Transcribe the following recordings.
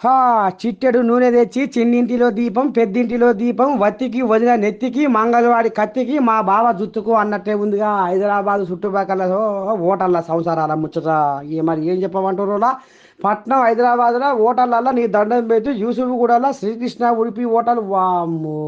హా చిట్టెడు నూనె తెచ్చి చిన్నింటిలో దీపం పెద్దింటిలో దీపం వత్తికి వదిన నెత్తికి మంగళవాడి కత్తికి మా బావ జుత్తుకు అన్నట్టే ఉందిగా హైదరాబాద్ చుట్టుపక్కల ఓటర్ల సంసారాల ముచ్చట. ఏ మరి ఏం చెప్పమంటారు పట్నం హైదరాబాద్లో ఓటర్లలో నీ దండం పెట్టి యూసుఫ్ కూడా శ్రీకృష్ణ ఉడిపి ఓటర్లు వామ్మో.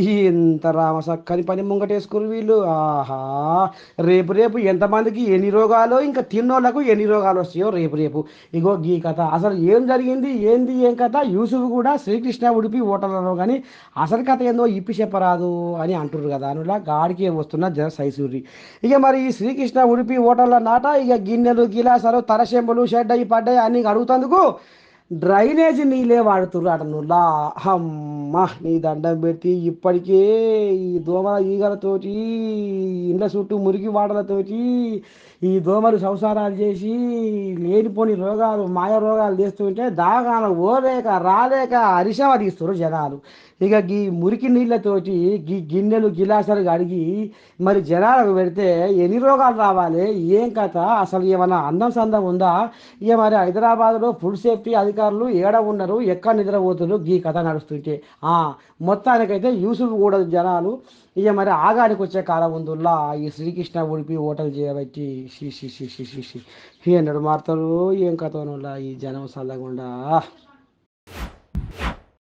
ఇంత రామ సక్కని పని ముంగటేసుకుని వీళ్ళు. ఆహా రేపు రేపు ఎంతమందికి ఎన్ని రోగాలు ఇంకా తిన్నోళ్ళకు ఎన్ని రోగాలు వస్తాయో రేపు రేపు. ఇగో గీ కథ. అసలు ఏం జరిగింది? ఏంది? ఏం కథ? యూసుఫ్ కూడా శ్రీకృష్ణ ఉడిపి ఓటర్లలో కానీ అసలు కథ ఏందో ఇప్పి చెప్పరాదు అని అంటుర్రు కదా అనులా. గాడికి వస్తున్న జర సైసూరి. ఇక మరి ఈ శ్రీకృష్ణ ఉడిపి ఓటర్ల నాట ఇక గిన్నెలు గిలాసాలు తరశెంబులు షెడ్ అయి పడ్డాయి అన్ని అడుగుతందుకు. డ్రైనేజ్ నీళ్ళే వాడుతుర్రు అట నువ్వులా అమ్మ నీ దండం పెట్టి ఇప్పటికే ఈ దోమల ఈగలతోటి ఇండ్ల చుట్టూ మురికి వాడలతోటి ఈ దోమలు సంసారాలు చేసి లేనిపోని రోగాలు మాయ రోగాలు తీస్తుంటే దాగాన ఓలేక రాలేక అరిసవ తీస్తున్నారు జనాలు. ఇక గీ మురికి నీళ్ళతోటి గీ గిన్నెలు గిలాసాలు కడిగి మరి జనాలకు పెడితే ఎన్ని రోగాలు రావాలి? ఏం కథ? అసలు ఏమైనా అందం సందం ఉందా? ఇక మరి హైదరాబాద్లో ఫుడ్ సేఫ్టీ అధికారులు ఏడ ఉన్నారు? ఎక్కడ నిద్రపోతున్నారు? గీ కథ నడుస్తుంటే. మొత్తానికైతే యూసుఫ్ కూడా జనాలు ఇక మరి ఆగానికి వచ్చే కాలం ఉందిలా ఈ శ్రీకృష్ణ ఉడిపి ఓటలు చేయబట్టి she she she she she షీ. ఎన్నడు మారుతారు? ఏం కథ ఈ జనం చల్లకుండా